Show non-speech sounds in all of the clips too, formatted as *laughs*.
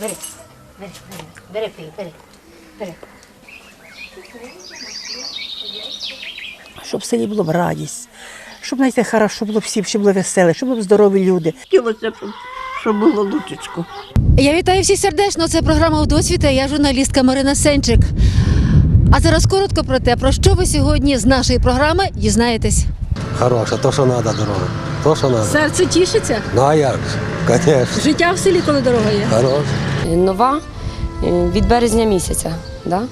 Бери, бери, бери, бери, бери, бери. Щоб в селі було б радість, щоб знаєте, щоб було всі, щоб було веселе, щоб були здорові люди. Хотілося б, щоб було лучечко. Я вітаю всіх сердечно. Це програма «Удосвіта». Я журналістка Марина Сенчик. А зараз коротко про те, про що ви сьогодні з нашої програми дізнаєтесь. Хороша, то, що треба дорога. То, що треба. Серце тішиться. Ну а як ж? Звісно. Життя в селі, коли дорога є. Хорош. Нова е, від березня місяця. Да?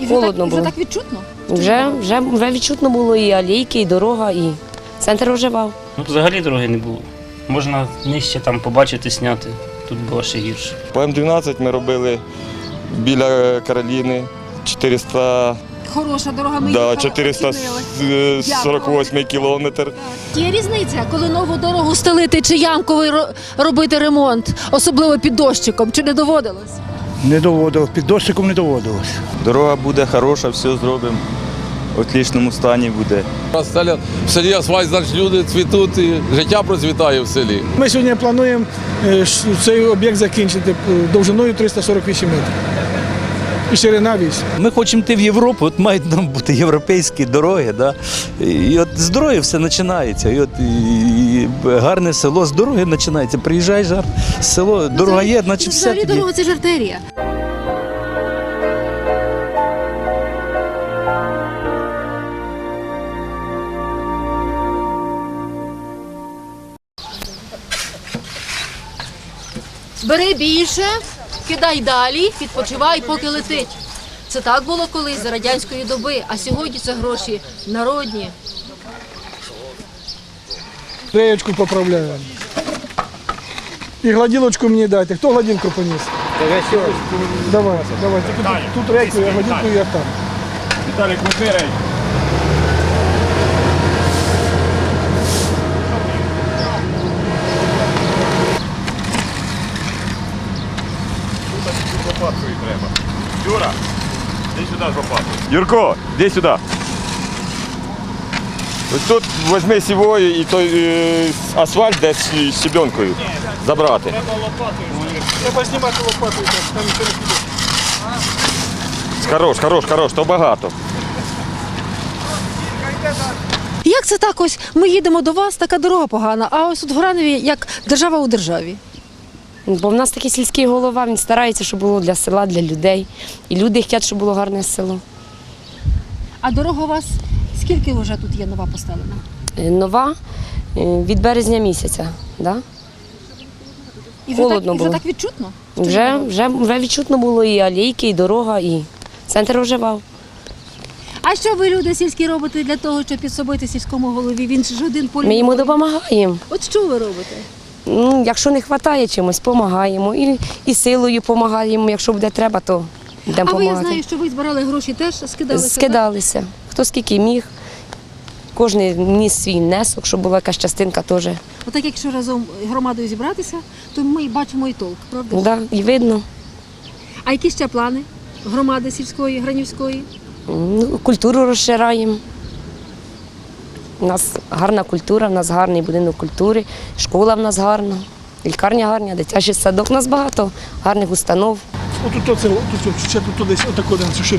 І вже Холодно так, вже так відчутно. Вже, вже, вже відчутно було і алейки, і дорога, і центр оживав. Ну, взагалі дороги не було. Можна нижче там побачити, зняти. Тут було ще гірше. По М12 ми робили біля Кароліни 400, Хороша дорога, ми да, їхали, оцінили. 448 кілометр. Є різниця, коли нову дорогу стелити чи ямковий робити ремонт, особливо під дощиком, чи не доводилось? Не доводилось, під дощиком не доводилось. Дорога буде хороша, все зробимо. В отличному стані буде. Селя- В селі асфальт, значить люди цвітуть, і життя процвітає в селі. Ми сьогодні плануємо е, цей об'єкт закінчити е, довжиною 348 метрів. І ширина 8. Ми хочемо йти в Європу, от мають нам бути європейські дороги. Да? І от з дороги все починається. І от і, і гарне село з дороги починається. Приїжджаєш гар, село, дорога є, значить все Взагалі дорога це ж артерія. Бери більше, кидай далі, відпочивай, поки летить. Це так було колись за радянської доби, а сьогодні це гроші народні. Реєчку поправляємо. І гладілочку мені дайте. Хто гладілку поніс? Давай, давай. Тут, тут рейку, а гладілку я там. Віталік, рейк. Лопаткою треба. Юра, іди сюди з. Юрко, іди сюди. Ось тут візьми сівою і той е, асфальт десь з щебенкою забрати. Треба знімати лопатою, там нічого не піде. Хорош, хорош, хорош, то багато. Як це так ось? Ми їдемо до вас, така дорога погана, а ось от в Гранові як держава у державі. Бо в нас такий сільський голова, він старається, щоб було для села, для людей. І люди хочуть, щоб було гарне село. А дорога у вас скільки вже тут є нова поставлена? Е, Нова е, від березня місяця. Да? І вже, Холодно так, і вже так відчутно? Вже, вже, вже відчутно було і алейки, і дорога, і центр оживав. А що ви, люди сільські, робите для того, щоб підсобити сільському голові? Він ж один полі. Ми йому допомагаємо. От що ви робите? Ну, якщо не вистачає чимось, допомагаємо. І, і силою допомагаємо. Якщо буде треба, то будемо а ви я знаю, що ви збирали гроші теж скидалися. Скидалися. Хто скільки міг. Кожен ніс свій внесок, щоб була якась частинка теж. Отак, якщо разом громадою зібратися, то ми бачимо і толк, правда? ж? Да, і видно. А які ще плани громади сільської, гранівської? Ну, культуру розшираємо. У нас гарна культура, у нас гарний будинок культури, школа в нас гарна, лікарня гарна, дитячий садок. У нас багато гарних установ. Отут оце, отут, ще тут десь отак один цю.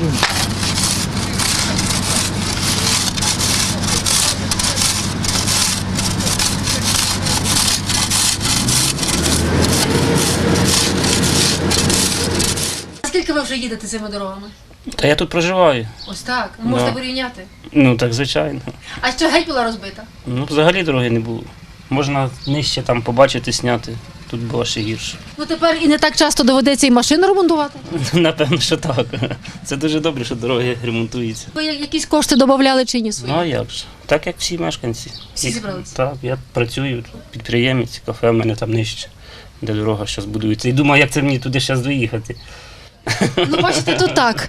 Скільки ви вже їдете цими дорогами? Та я тут проживаю. Ось так. Можете Да. порівняти. Ну так звичайно. А що геть була розбита? Ну, взагалі дороги не було. Можна нижче там побачити, зняти. Тут було ще гірше. Ну тепер і не так часто доведеться і машину ремонтувати. *laughs* Напевно, що так. Це дуже добре, що дороги ремонтуються. Ви якісь кошти додавали чи ні свої? Ну а як ж? Так як всі мешканці. Всі зібралися? Так, я працюю, підприємець, кафе в мене там нижче, де дорога зараз будується. І думаю, як це мені туди зараз доїхати. Ну, бачите, то так.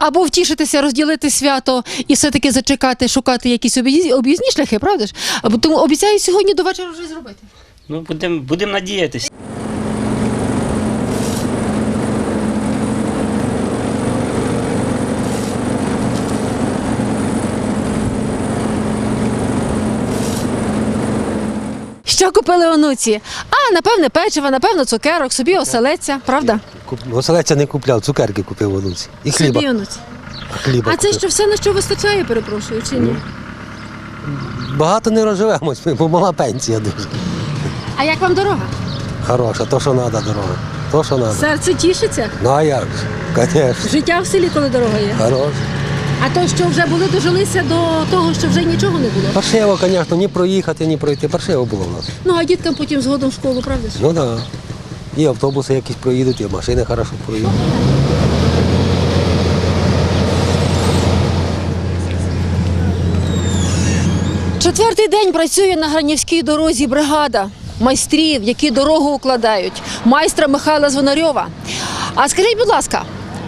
Або втішитися, розділити свято і все-таки зачекати, шукати якісь об'їз- об'їзні шляхи, правда ж? Або тому обіцяю сьогодні до вечора вже зробити. Ну, будемо будем надіятися. Що купили онуці? А, напевне, печиво, напевно, цукерок, собі оселедця, правда? Куп- Оселедця не купляв, цукерки купив онуці. І хліба. Собі онуці. хліба А це купив. що все на що вистачає, перепрошую, чи ні? Багато не розживемось, бо мала пенсія дуже. А як вам дорога? Хороша, то, що треба дорога. То, що треба. Серце тішиться? Ну а як же? Звісно. Життя в селі, коли дорога є. Хорош. А то, що вже були, дожилися до того, що вже нічого не було. Паршиво, звісно, ні проїхати, ні пройти. Паршиво було в нас. Ну а діткам потім згодом в школу, правда ж? Ну так. Да. І автобуси якісь проїдуть, і машини хорошо проїдуть. Четвертий день працює на Гранівській дорозі бригада майстрів, які дорогу укладають, майстра Михайла Звонарьова. А скажіть, будь ласка,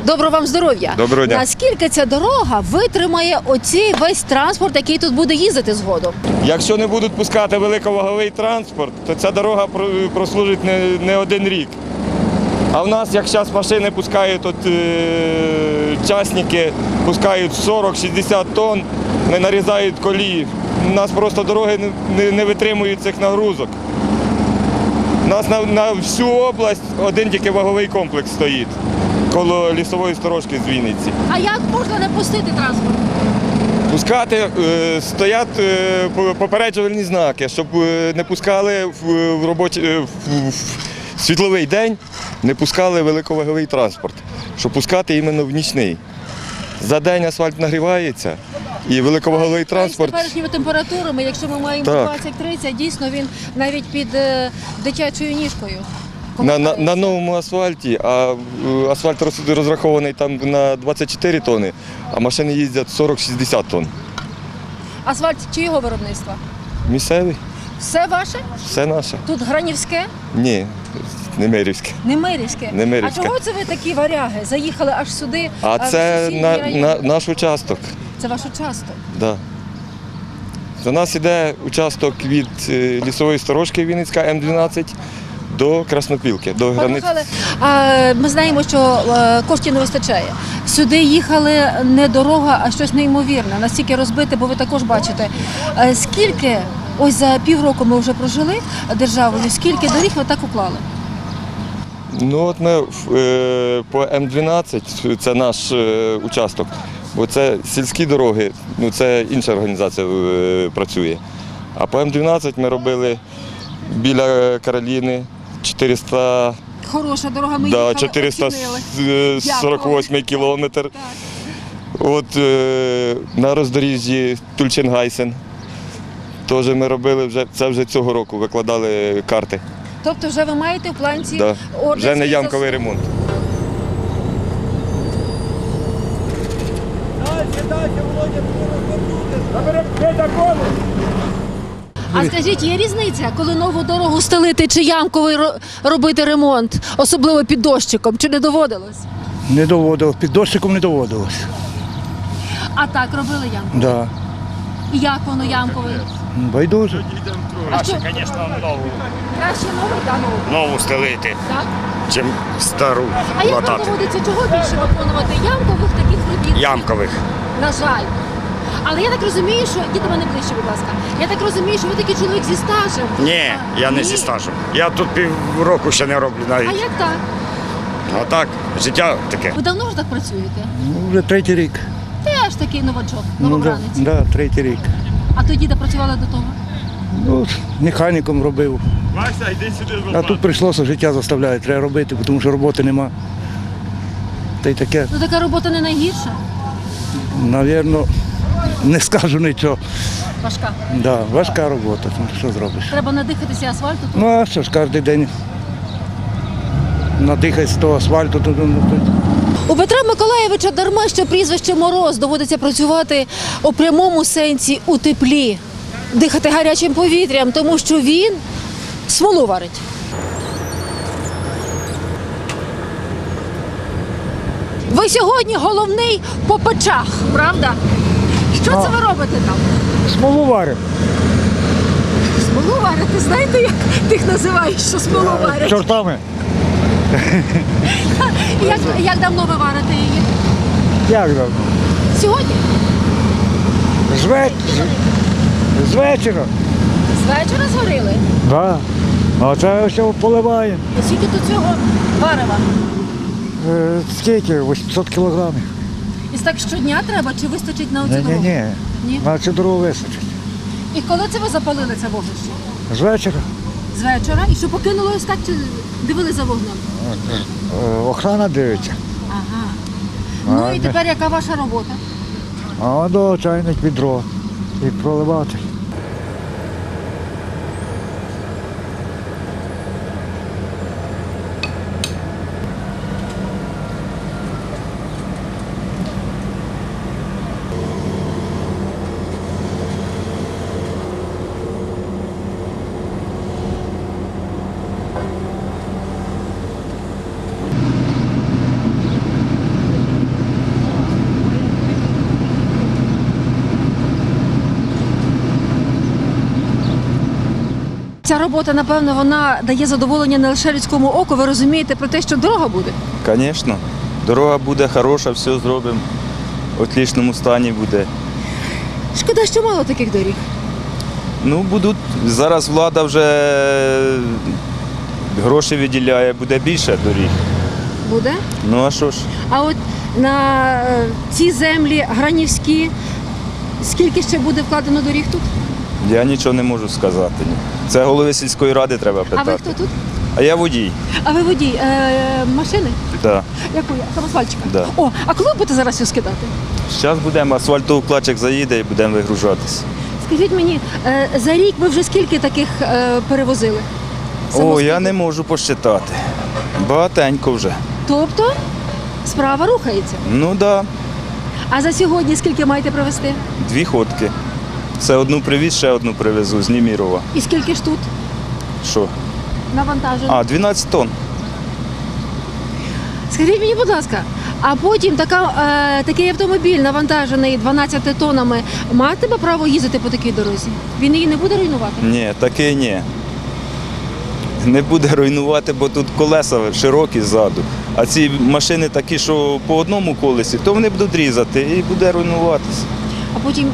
доброго вам здоров'я. Доброго дня. Наскільки ця дорога витримає оцей весь транспорт, який тут буде їздити згодом? Якщо не будуть пускати великоваговий транспорт, то ця дорога прослужить не, не один рік. А в нас, як зараз машини пускають, от, е, частники пускають 40-60 тонн, не нарізають колії. У нас просто дороги не, не, не витримують цих нагрузок. У нас на, на всю область один тільки ваговий комплекс стоїть коло лісової сторожки з Вінниці. А як можна не пустити транспорт? Пускати е, стоять е, попереджувальні знаки, щоб е, не пускали в, робочі в, світловий день, не пускали великоваговий транспорт, щоб пускати іменно в нічний. За день асфальт нагрівається і великоваговий З транспорт. теперішніми температурами, якщо ми маємо 20-30, дійсно він навіть під дитячою ніжкою. На, на, на новому асфальті, а е, асфальт розрахований там на 24 тони, а машини їздять 40-60 тонн. Асфальт чиєго виробництва? Місцевий, Все ваше? все наше. Тут Гранівське, Ні, Немирівське. Немирівське. Немирівське. А чого це ви такі варяги? Заїхали аж сюди? А в це на, на, наш участок. Це ваш участок. Да. За нас іде участок від е, лісової сторожки Вінницька М12 до Краснопілки, до а ми знаємо, що е, коштів не вистачає. Сюди їхали не дорога, а щось неймовірне, настільки розбите, бо ви також бачите. Е, Скільки, ось за півроку ми вже прожили державою, скільки доріг ви так уклали? Ну от ми е, по М12, це наш участок, бо це сільські дороги, ну це інша організація працює. А по М12 ми робили біля Кароліни 400 Хороша дорога, ми Да, їхали, оцінили. 448 кілометр. От е, на роздоріжжі Тульчин-Гайсен. Теж ми робили вже, це вже цього року викладали карти. Тобто вже ви маєте в планці Да. Вже не ямковий заслуг. ремонт. А скажіть, є різниця, коли нову дорогу стелити чи ямковий робити ремонт, особливо під дощиком, чи не доводилось? Не доводилось, під дощиком не доводилось. А так робили ямку. Да. І як воно ямковий? Байдуже. Що? звісно, нову, Краще новий та новий. нову стелити, Так? чим стару А як вам доводиться чого більше виконувати? Ямкових таких робіт? Ямкових. На жаль. Але я так розумію, що діти мене ближче, будь ласка. Я так розумію, що ви такий чоловік зі стажем. Ні, я не Ні. зі стажем. Я тут півроку ще не роблю А навіть. як так? А так, життя таке. Ви давно ж так працюєте? Ну, вже третій рік. Теж такий новачок, Ну, да, новобранець. да, третій рік. А тоді де працювали до того? Ну, механіком робив. Вася, йди сюди. А тут прийшлося, життя заставляє, треба робити, тому що роботи нема. Та й таке, Ну така робота не найгірша. навірно, не скажу нічого. Важка. Да, важка робота, ну, що зробиш. Треба надихатися асфальту. тут. Ну а що ж, кожен день надихається з того асфальту, то, то, то, У Петра Миколаєвича дарма, що прізвище Мороз доводиться працювати у прямому сенсі у теплі, дихати гарячим повітрям, тому що він смолу варить. Ви сьогодні головний по печах, правда? Що це ви робите там? Смолу варимо. Смолу варите? Знаєте, як тих називають, що смолу варять? Чортами. *laughs* Як, як давно ви варите її? Як давно? Сьогодні? З, ве... з вечора. З вечора зварили? Да. А це все поливаємо. Скільки до цього варева? Е, скільки? 800 кілограмів. І так щодня треба чи вистачить на оцю Ні, ні, дорогу? ні. Ні? На цю дорогу вистачить. І коли це ви запалили це вогнище? З вечора З вечора? І що покинули ось так чи дивили за вогнем? е, охрана дивиться. Ага. А, Ну і не- тепер яка ваша робота? А до чайник відро і проливати. Ця робота, напевно, вона дає задоволення не лише людському оку. Ви розумієте про те, що дорога буде. Звісно. Дорога буде хороша, все зробимо. В отлічному стані буде. Шкода, що мало таких доріг. Ну, будуть. Зараз влада вже гроші виділяє, буде більше доріг. Буде. Ну а що ж? А от на е, ці землі гранівські, скільки ще буде вкладено доріг тут? Я нічого не можу сказати. Це голови сільської ради треба питати. А ви хто тут? А я водій. А ви водій е, машини? Да. Якої? Самосвальчика? Да. О, а коли ви будете зараз його скидати? Зараз будемо, асфальтоукладчик заїде і будемо вигружатися. Скажіть мені, е, за рік ви вже скільки таких е, перевозили? О, я не можу посчитати. Багатенько вже. Тобто справа рухається. Ну так, да. А за сьогодні скільки маєте привезти? дві ходки. Це одну привіз, ще одну привезу з Німірова. І скільки ж тут Що? навантажено? А, 12 тонн. Скажіть мені, будь ласка, а потім така, е, такий автомобіль навантажений 12 тоннами матиме право їздити по такій дорозі? Він її не буде руйнувати? Ні, таке ні. Не буде руйнувати, бо тут колеса широкі ззаду. А ці машини такі, що по одному колесі, то вони будуть різати і буде руйнуватися. А потім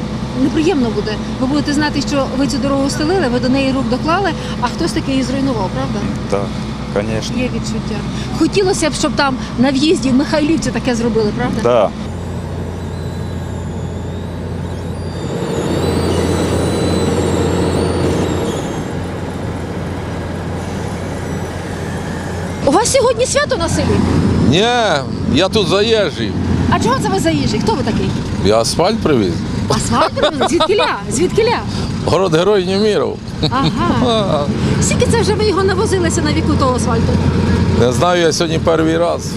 неприємно буде. Ви будете знати, що ви цю дорогу стелили, ви до неї рук доклали, а хтось таки її зруйнував, правда? Так, звісно. Є відчуття. Хотілося б, щоб там на в'їзді в Михайлівці таке зробили, правда? Так. У вас сьогодні свято на селі? Ні, я тут заїжджий. А чого це ви заїжджі? Хто ви такий? Я асфальт привіз. Асфальт привезли? Звідкиля? Звідкиля? Город Герой Німіров. Ага. *laughs* Скільки це вже ви його навозилися на віку того асфальту? Не знаю, я сьогодні перший раз.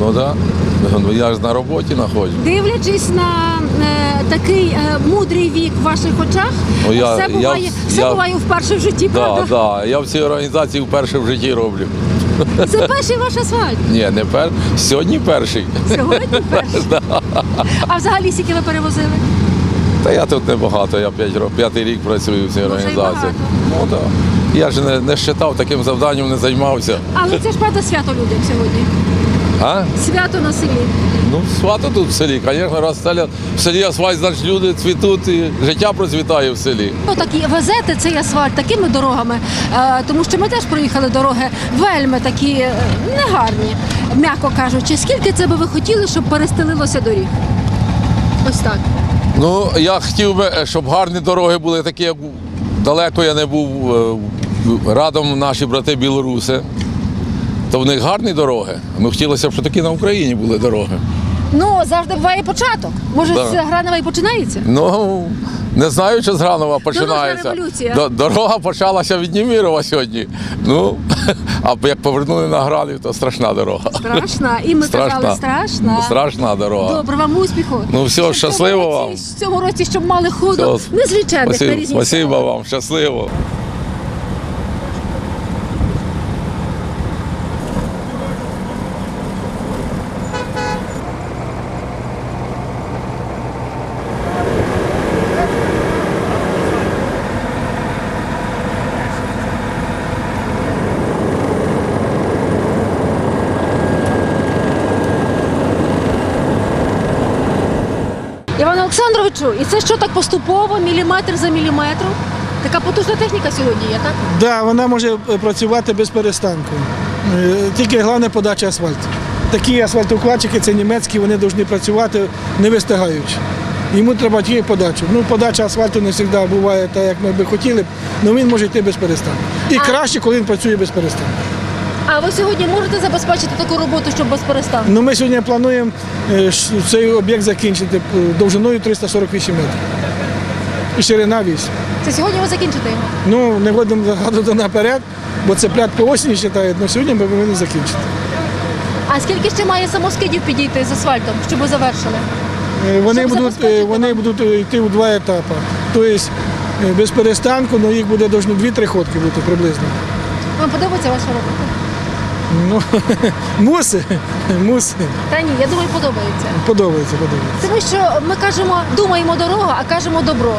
Ну так. Да. Я ж на роботі знаходжусь. Дивлячись на е, такий е, мудрий вік в ваших очах, Ну, я- все, я- буває, все я- буває вперше в житті, Да, правда? да. Я в цій організації вперше в житті роблю. *laughs* Це перший ваш асфальт. Ні, не перший. Сьогодні перший. Сьогодні *laughs* перший. А взагалі скільки ви перевозили? Та я тут небагато, я п'ятий рік працюю в цій організації. Ну так. Я ж не, не считав, таким завданням не займався. Але це ж правда свято людям сьогодні. А? Свято на селі. Ну, свято тут в селі. Звісно, раз селя, в селі асфальт, значить люди цвітуть і життя процвітає в селі. Ну, так і везете цей асфальт такими дорогами, е, тому що ми теж проїхали дороги вельми такі е, негарні, м'яко кажучи. Скільки це би ви хотіли, щоб перестелилося доріг? Ось так. Ну, я хотів би, щоб гарні дороги були такі, як далеко я не був е, радом наші брати білоруси. То в них гарні дороги. Ми хотілося б, щоб такі на Україні були дороги. Ну, завжди буває початок. Може, Да. з Гранова і починається? Ну, не знаю, чи з Гранова починається. революція. Дорога почалася від Німірова сьогодні. Ну, *laughs* а як повернули на Гранів, то страшна дорога. Страшна. І ми казали, страшна. Страшна дорога. Добре, вам успіху. Ну, все, щасливо вам. В цьому році, щоб мали ходу Все. незвичайних на різні спасибо вам, щасливо. І це що так поступово, міліметр за міліметром? Така потужна техніка сьогодні є, так? Да, вона може е, працювати без перестанку. Е, Тільки головне подача асфальту. Такі асфальтоукладчики, це німецькі, вони повинні працювати не вистигаючи. Йому треба тільки подачу. Ну, подача асфальту не завжди буває так, як ми би хотіли, але він може йти без перестанку. І краще, коли він працює без перестанку. А ви сьогодні можете забезпечити таку роботу, щоб без перестанку? Ну, ми сьогодні плануємо е, цей об'єкт закінчити е, довжиною 348 метрів. І ширина 8. Це сьогодні ви закінчите його? Ну, не будемо загадувати наперед, бо це пляд по осені вважають, але сьогодні ми повинні закінчити. А скільки ще має самоскидів підійти з асфальтом, щоб ви завершили? Е, Вони Щоб будуть, вони будуть йти у два етапи. Тобто без перестанку, але їх буде должно 2-3 ходки бути приблизно. Вам подобається ваша робота? Ну, *laughs* муси, муси. Та ні, я думаю, подобається. Подобається, подобається. Тому що ми кажемо, думаємо дорога, а кажемо добро.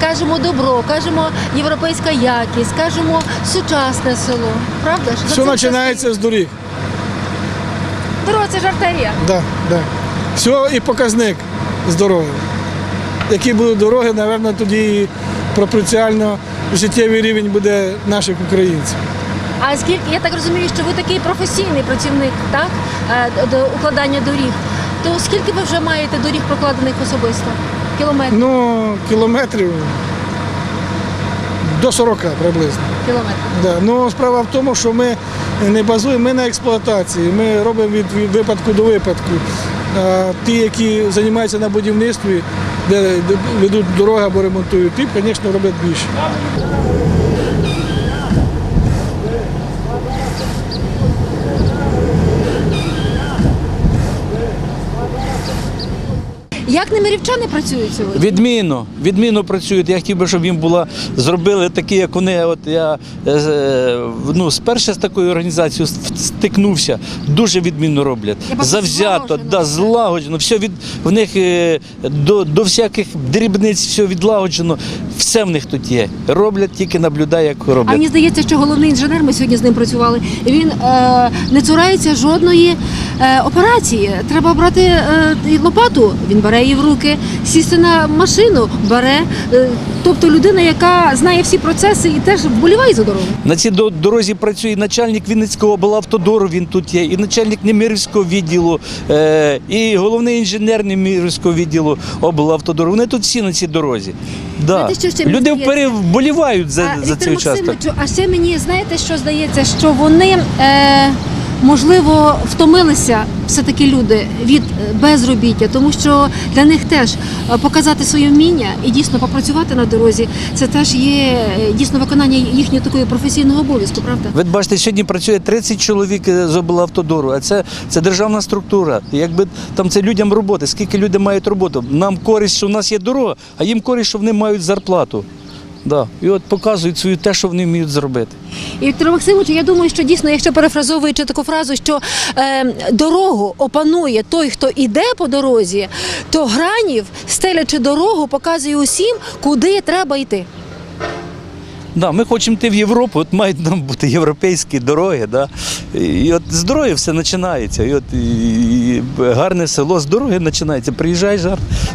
Кажемо добро, кажемо європейська якість, кажемо сучасне село. Правда ж? За Все цим починається з доріг. все- Дорога це ж артерія. Да, да. Все і показник з дороги. Які будуть дороги, напевно, тоді і пропорціально життєвий рівень буде наших українців. А скільки я так розумію, що ви такий професійний працівник, так? Е, До укладання доріг. То скільки ви вже маєте доріг прокладених особисто? Кілометрів? Ну, кілометрів до 40 приблизно. Кілометрів. Да. Ну, справа в тому, що ми не базуємо ми на експлуатації, ми робимо від, від випадку до випадку. А ті, які займаються на будівництві, де, де ведуть дороги або ремонтують, ті, звісно, роблять більше. Як немирівчани працюють сьогодні? Відмінно, відмінно працюють. Я хотів би, щоб їм була зробили такі, як вони. От я е, ну, спершу з такою організацією стикнувся, дуже відмінно роблять. Я Завзято, злагоджено да, злагоджено. Все від в них е, до, до всяких дрібниць, все відлагоджено. Все в них тут є. Роблять, тільки наблюдаю, як А роблять. мені здається, що головний інженер, ми сьогодні з ним працювали, він е, не цурається жодної е, операції. Треба брати е, лопату, він бере її в руки, сісти на машину, бере. Е, тобто людина, яка знає всі процеси і теж вболіває за дорогу. На цій до- дорозі працює і начальник Вінницького облавтодору, він тут є, і начальник Немирівського відділу, е, і головний інженер Немирівського відділу облавтодору. Вони тут всі на цій дорозі. Да. Знаєте, що ще мені Люди здається? вболівають за, за Віктор цей участок. Максимовичу, а ще мені знаєте, що здається, що вони е, можливо втомилися все-таки люди від е, безробіття, тому що для них теж е, показати своє вміння і дійсно попрацювати на дорозі, це теж є е, дійсно виконання їхнього такого професійного обов'язку, правда? Ви бачите, сьогодні працює 30 чоловік з облавтодору, а це, це державна структура. Якби там це людям роботи, скільки люди мають роботу. Нам користь, що в нас є дорога, а їм користь, що вони мають зарплату. Да. І от показують свою те, що вони вміють зробити. І Віктор Максимович, я думаю, що дійсно, якщо перефразовуючи таку фразу, що е, дорогу опанує той, хто іде по дорозі, то гранів, стелячи дорогу, показує усім, куди треба йти. Да, ми хочемо йти в Європу, от мають нам бути європейські дороги. Да? І от з дороги все починається. І от і, гарне село з дороги починається. Приїжджаєш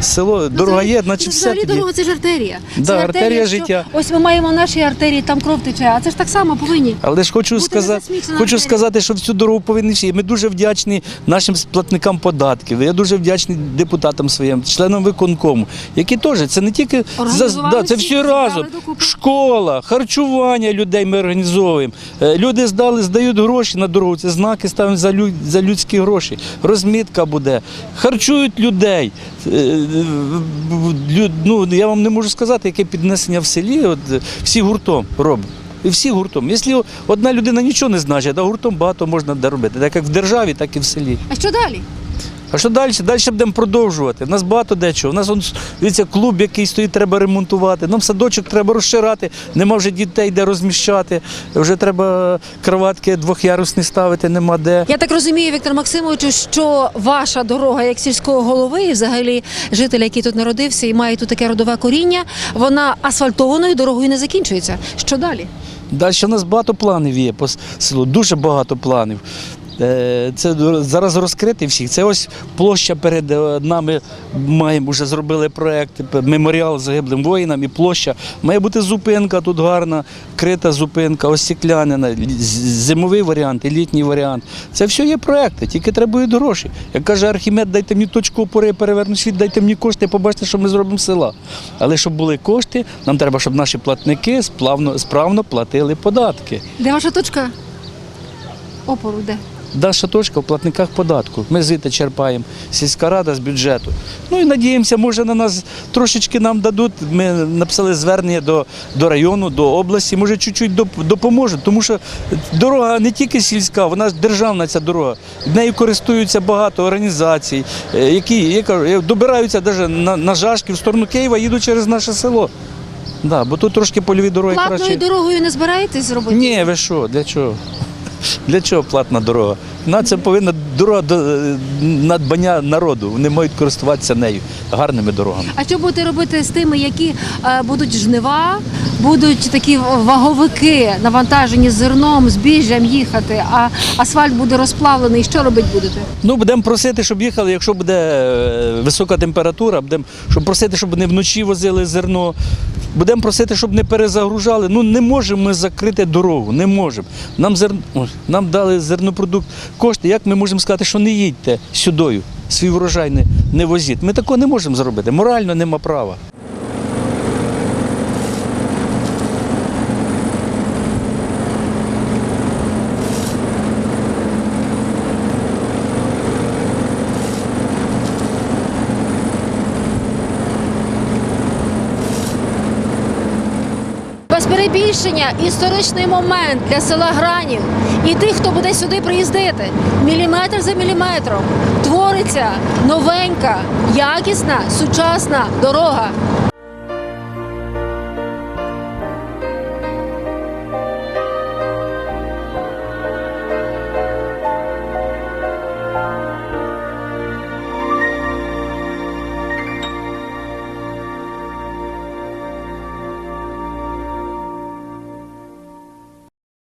село, дорога є, значить Ну, все взагалі тоді. дорога це ж артерія. Да, це артерія що життя. Ось ми маємо в нашій артерії, там кров тече, а це ж так само повинні. Але ж хочу Бути сказати, хочу сказати, що всю дорогу повинні всі. Ми дуже вдячні нашим платникам податків. Я дуже вдячний депутатам своїм, членам виконкому, які теж це не тільки за да, це всі, разом. Школа, харчування людей ми організовуємо. Е, Люди здали, здають гроші на дорогу. Це знаки ставимо за, лю- за людські гроші. Розмітка буде. Харчують людей. Е, Ну, я вам не можу сказати, яке піднесення в селі. От, е, всі гуртом робимо. І всі гуртом. Якщо одна людина нічого не значить, а гуртом багато можна де робити. Так як в державі, так і в селі. А що далі? А що далі? Далі будемо продовжувати. У нас багато дечого. У нас он, дивіться, клуб, який стоїть, треба ремонтувати. Нам садочок треба розширати. Нема вже дітей, де розміщати. Вже треба кроватки двохярусні ставити, нема де. Я так розумію, Віктор Максимовичу, що ваша дорога як сільського голови, і взагалі жителя, який тут народився і має тут таке родове коріння, вона асфальтованою дорогою не закінчується. Що далі? Далі у нас багато планів є по селу, дуже багато планів. Е, Це зараз розкрити всіх. Це ось площа перед е, нами. Маємо вже зробили проект меморіал загиблим воїнам і площа. Має бути зупинка тут гарна, крита зупинка, остеклянена, з- зимовий варіант і літній варіант. Це все є проекти, тільки треба будуть гроші. Як каже Архімед, дайте мені точку опори, переверну світ, дайте мені кошти, побачите, що ми зробимо села. Але щоб були кошти, нам треба, щоб наші платники сплавно, справно платили податки. Де ваша точка? Опору, де? Наша точка в платниках податку. Ми звідти черпаємо сільська рада з бюджету. Ну і надіємося, може на нас трошечки нам дадуть. Ми написали звернення до, до району, до області, може чуть-чуть допоможуть, тому що дорога не тільки сільська, вона ж державна ця дорога. Нею користуються багато організацій, е, які я кажу, е, добираються навіть на, на Жашків в сторону Києва, їдуть через наше село. Да, бо тут трошки польові дороги Платною краще. дорогою не збираєтесь зробити? Ні, ви що, для чого? Для чого платна дорога? На це повинна дорога до е, надбання народу. Вони мають користуватися нею гарними дорогами. А що будете робити з тими, які е, будуть жнива, будуть такі ваговики навантажені зерном, збіжжям їхати, а асфальт буде розплавлений. Що робити будете? Ну, будемо просити, щоб їхали, якщо буде е, висока температура, будемо щоб просити, щоб не вночі возили зерно. Будемо просити, щоб не перезагружали. Ну не можемо ми закрити дорогу, не можемо. Нам зер... Нам дали зернопродукт кошти. Як ми можемо сказати, що не їдьте сюдою, свій врожай не, не возіть? Ми такого не можемо зробити. Морально нема права. Без перебільшення історичний момент для села Гранів і тих, хто буде сюди приїздити. Міліметр за міліметром твориться новенька, якісна, сучасна дорога.